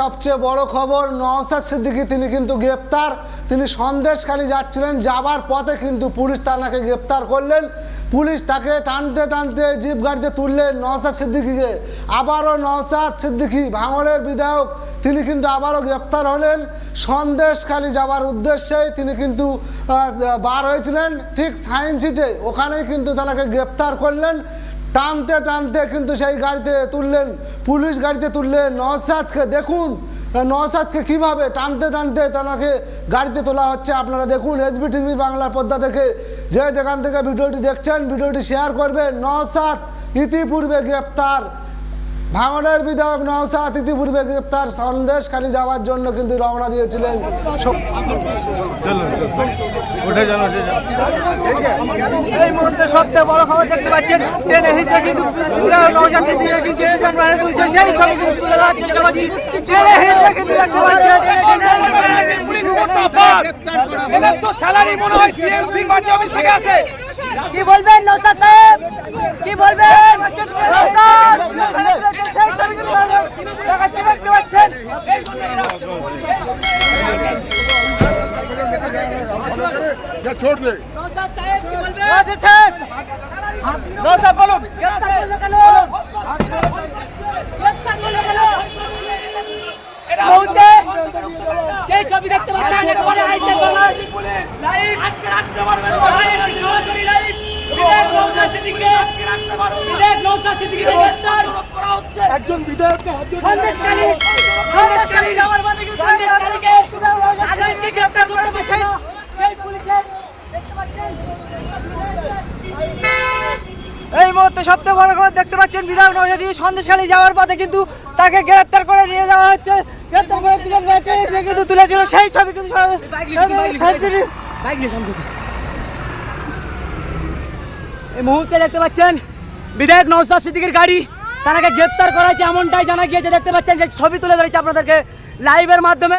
সবচেয়ে বড় খবর নওসাদ সিদ্দিকি, তিনি কিন্তু গ্রেপ্তার। তিনি সন্দেশখালি যাচ্ছিলেন, যাবার পথে কিন্তু পুলিশ তাকে গ্রেপ্তার করলেন। পুলিশ তাকে টানতে টানতে জিপ গাড়িতে তুললেন নওসাদ সিদ্দিকিকে। আবারও নওসাদ সিদ্দিকী, ভাঙড়ের বিধায়ক, তিনি কিন্তু আবারও গ্রেপ্তার হলেন। সন্দেশখালি যাবার উদ্দেশ্যেই তিনি কিন্তু বার হয়েছিলেন। ঠিক সায়েন্স সিটে ওখানেই কিন্তু তাকে গ্রেপ্তার করলেন। টানতে টানতে কিন্তু সেই গাড়িতে তুললেন পুলিশ গাড়িতে তুললে নসাদকে দেখুন। নওসাদকে কীভাবে টানতে টানতে তাকে গাড়িতে তোলা হচ্ছে আপনারা দেখুন। এসবি টিভি বাংলার পদ্মা থেকে। যে যেখান থেকে ভিডিওটি দেখছেন, ভিডিওটি শেয়ার করবেন। নওসাদ ইতিপূর্বে গ্রেপ্তার। ভাঙনের বিধায়ক নওসাদ ইতিপূর্বে গ্রেপ্তার সন্দেশখালি যাওয়ার জন্য কিন্তু রওনা দিয়েছিলেন। এই মুহূর্তে সবচেয়ে বড় খবর দেখতে পাচ্ছেন ট্রেনে হিসেবে কিন্তু সেই ছবি কিন্তু তুলে দেওয়ার চেষ্টা করছি। ট্রেনে হিসেবে কিন্তু দেখতে পাচ্ছেন কিন্তু বলবেন নৌসাদ সাহেব? কি বলবেন? বলুন। মুহূর্তে সেই ছবি দেখতে পাচ্ছেন সিদ্দিকীকে বিধায়ক নৌসাদ সিদ্দিকীকে গ্রেফতার একজন বিধায়ককে সন্দেশকারী সন্দেশকারী যাওয়ার সন্দেশকারীকে সাধারণকে গ্রেফতার করতে পারছে না সেই পুলিশের দেখতে পাচ্ছেন? এই মুহূর্তে সবচেয়ে বড় খবর দেখতে পাচ্ছেন বিধায়ক নৌজাদি সন্দেশখালী যাওয়ার পথে কিন্তু তাকে গ্রেপ্তার করে নিয়ে যাওয়া হচ্ছে। গ্রেপ্তার করে কিন্তু তুলেছিল সেই ছবি কিন্তু এই মুহূর্তে দেখতে পাচ্ছেন বিধায়ক নৌসাদ সিদ্দিকের গাড়ি। তারাকে গ্রেপ্তার করা হয়েছে, এমনটাই জানা গিয়েছে। দেখতে পাচ্ছেন যে ছবি তুলে ধরেছে আপনাদেরকে লাইভের মাধ্যমে।